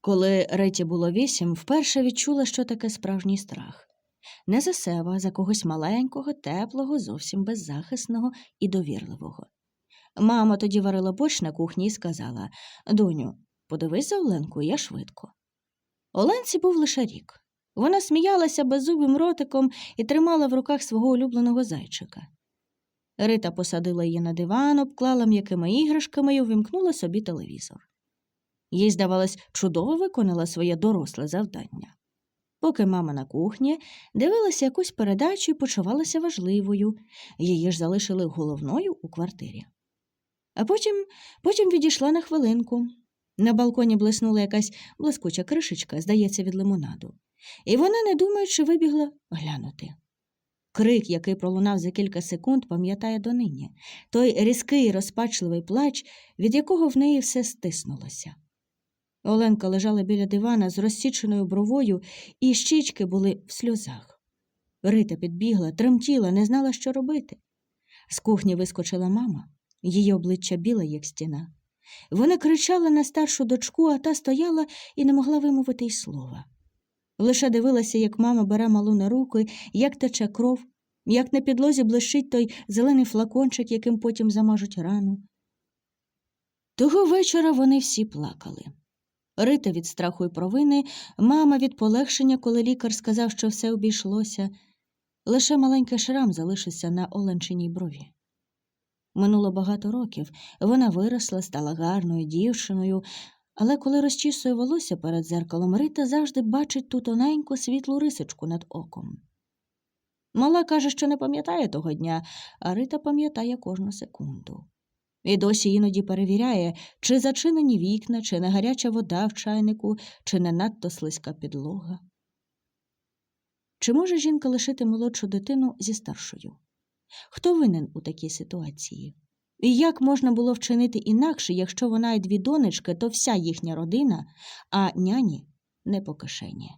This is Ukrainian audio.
Коли Реті було вісім, вперше відчула, що таке справжній страх. Не за себе, за когось маленького, теплого, зовсім беззахисного і довірливого. Мама тоді варила борщ на кухні і сказала Доню, подивись за Оленкою, я швидко. Оленці був лише рік. Вона сміялася беззубим ротиком і тримала в руках свого улюбленого зайчика. Рита посадила її на диван, обклала м'якими іграшками і увімкнула собі телевізор. Їй, здавалось, чудово виконала своє доросле завдання. Поки мама на кухні дивилася якусь передачу і почувалася важливою, її ж залишили головною у квартирі. А потім, потім відійшла на хвилинку. На балконі блиснула якась блискуча кришечка, здається, від лимонаду, і вона, не думаючи, вибігла глянути. Крик, який пролунав за кілька секунд, пам'ятає донині той різкий розпачливий плач, від якого в неї все стиснулося. Оленка лежала біля дивана з розсіченою бровою, і щічки були в сльозах. Рита підбігла, тремтіла, не знала, що робити. З кухні вискочила мама, її обличчя біле, як стіна. Вона кричала на старшу дочку, а та стояла і не могла вимовити й слова. Лише дивилася, як мама бере малу на руки, як тече кров, як на підлозі блищить той зелений флакончик, яким потім замажуть рану. Того вечора вони всі плакали. Рита від страху і провини, мама від полегшення, коли лікар сказав, що все обійшлося. Лише маленький шрам залишився на оленчиній брові. Минуло багато років, вона виросла, стала гарною дівчиною, але коли розчісує волосся перед зеркалом, Рита завжди бачить ту тоненьку світлу рисочку над оком. Мала каже, що не пам'ятає того дня, а Рита пам'ятає кожну секунду. І досі іноді перевіряє, чи зачинені вікна, чи не гаряча вода в чайнику, чи не надто слизька підлога. Чи може жінка лишити молодшу дитину зі старшою? Хто винен у такій ситуації? І як можна було вчинити інакше, якщо вона і дві донечки, то вся їхня родина, а няні не по кишені?